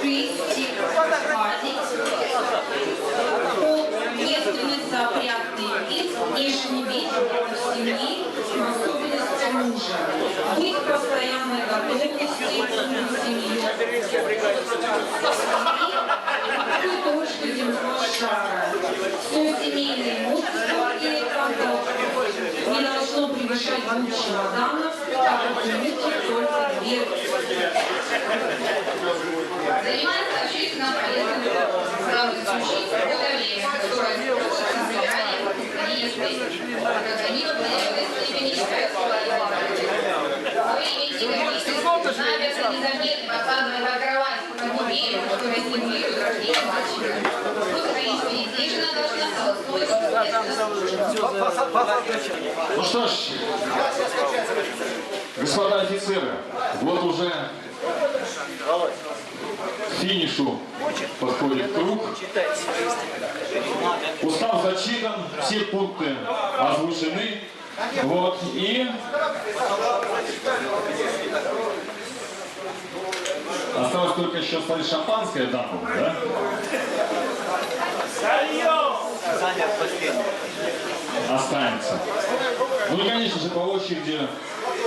крестик, хватит. Девственность, запрятный вид, внешний вид семьи, особенности мужа. Быть постоянной готовности семьи. И точку земного шара. Все семейное имущество и контакт не должно превышать двух чемоданов, как Занимается общественно полезным трудом. Главное исключить свобода время, которое служит избиранием действий. Организованные степени считают своим. Вы имеете какие-то намеры незаметно подкладывая на кровать по неделю, которая стимулирует рождение мальчика. Ну что ж, господа офицеры, вот уже к финишу подходит круг. Устав зачитан, все пункты озвучены. Вот, и осталось только еще стать шампанское даму, да? останется. Ну и, конечно же, по очереди,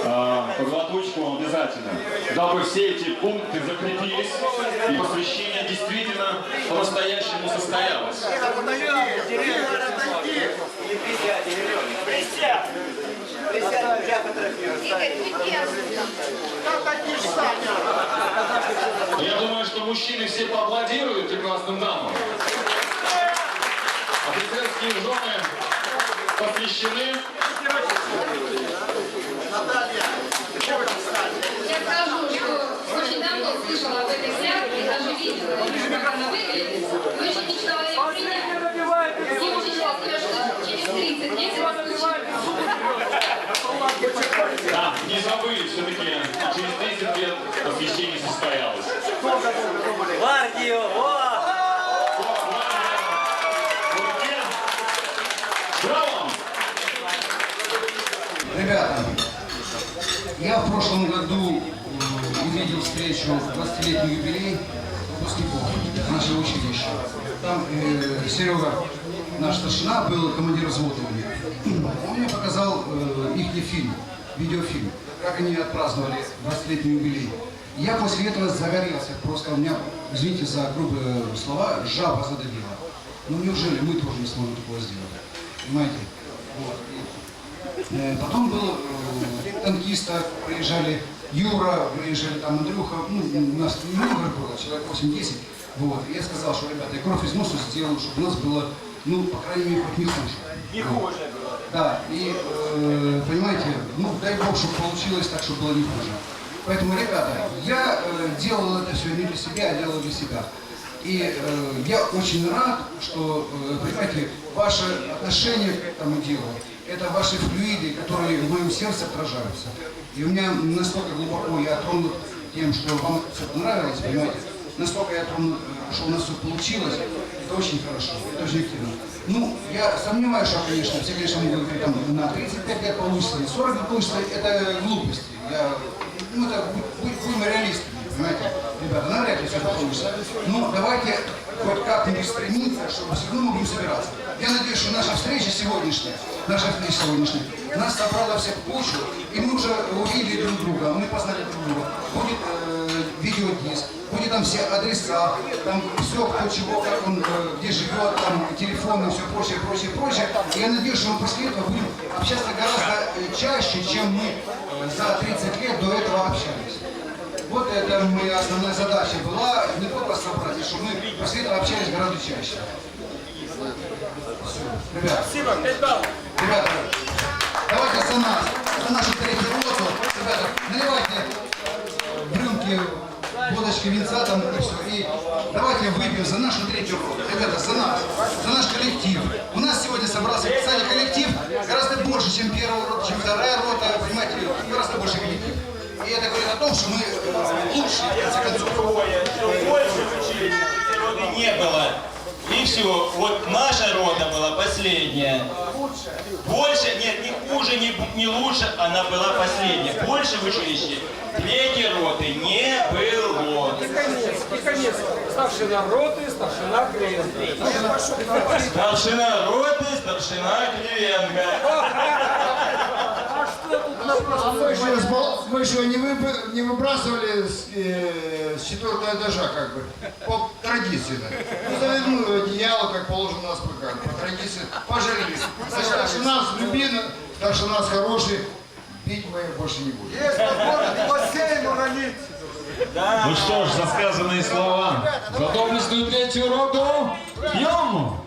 э, по глоточку обязательно, дабы все эти пункты закрепились и посвящение действительно по-настоящему состоялось. Я думаю, что мужчины все поаплодируют прекрасным дамам. Офицерские жены посвящены. Я скажу, что очень давно слышала об этой клятве, даже видела, ее, как она выглядит. Но еще мечтала ее принять. И очень счастлива, что через 30 лет это случилось. Да, не забыли, все-таки через 30 лет посвящение состоялось. Гвардию! О! Ребята, я в прошлом году э, увидел встречу 20-летний юбилей выпускников нашего училища. Там э, Серега, наш старшина, был командир взвода у них. Он мне показал э, их фильм, видеофильм, как они отпраздновали 20-летний юбилей. Я после этого загорелся, просто у меня, извините за грубые слова, жаба задавила. Ну неужели мы тоже не сможем такого сделать? Понимаете? Вот. Э, Потом был э, танкиста, приезжали Юра, приезжали там Андрюха, ну, у нас много было, человек 8-10. Вот. И я сказал, что, ребята, я кровь из носа сделаю, чтобы у нас было, ну, по крайней мере, хоть не хуже. Не хуже было. Да, и, э, понимаете, ну, дай бог, чтобы получилось так, чтобы было не хуже. Поэтому, ребята, я э, делал это все не для себя, я делал для себя. И э, я очень рад, что, э, понимаете, ваше отношение к этому делу, это ваши флюиды, которые в моем сердце отражаются. И у меня настолько глубоко я тронут тем, что вам все понравилось, понимаете, настолько я тронут, э, что у нас все получилось, это очень хорошо, это очень активно. Ну, я сомневаюсь, что, конечно, все, конечно, могут говорить, там, на 35 лет получится, и 40 лет получится, это глупости. Я, ну, это, будь- будь- будем реалистами, понимаете, ребята, навряд ли все это получится. Ну, давайте хоть как-нибудь стремиться, чтобы все равно мы будем собираться. Я надеюсь, что наша встреча сегодняшняя, наша встреча сегодняшняя, нас собрала всех кучу, и мы уже увидели друг друга, мы познали друг друга. Будет э, видеодиск, будет там все адреса, там все, кто чего, как он, э, где живет, там телефоны, все прочее, прочее, прочее. И я надеюсь, что мы после этого будем общаться гораздо э, чаще, чем мы э, за 30 лет до этого общались. Вот это моя основная задача была, не только собрать, а чтобы мы после этого общались гораздо чаще. Ребята, Спасибо, 5 баллов. ребята, давайте за нас, за нашу третью роту. Ребята, наливайте в рюмки водочки, винца там и все. И давайте выпьем за нашу третью роту. Ребята, за нас, за наш коллектив. У нас сегодня собрался, кстати, коллектив гораздо больше, чем первая рота, чем вторая рота, понимаете, гораздо больше коллектив. И это говорит о том, что мы э, лучшие, в конце концов. Другое, что больше в училище роты не было. И все, вот наша рота была последняя. Больше, нет, не хуже, не, не лучше, она была последняя. Больше в училище третьей роты не было. Наконец, наконец, старшина роты, старшина клиента. Старшина роты, старшина Кривенко. А что тут на А мы еще, с бал- мы еще не, выбы- не выбрасывали с, э, с четвертого этажа, как бы, по традиции. да. Ну, завернули одеяло, как положено у нас ПК, по традиции, пожалели. Значит, старшина с любимым, старшина с хороший, пить мы больше не будем. Есть возможность бассейн уронить. Ну что ж, за сказанные слова, за доблестную третью роту, пьем!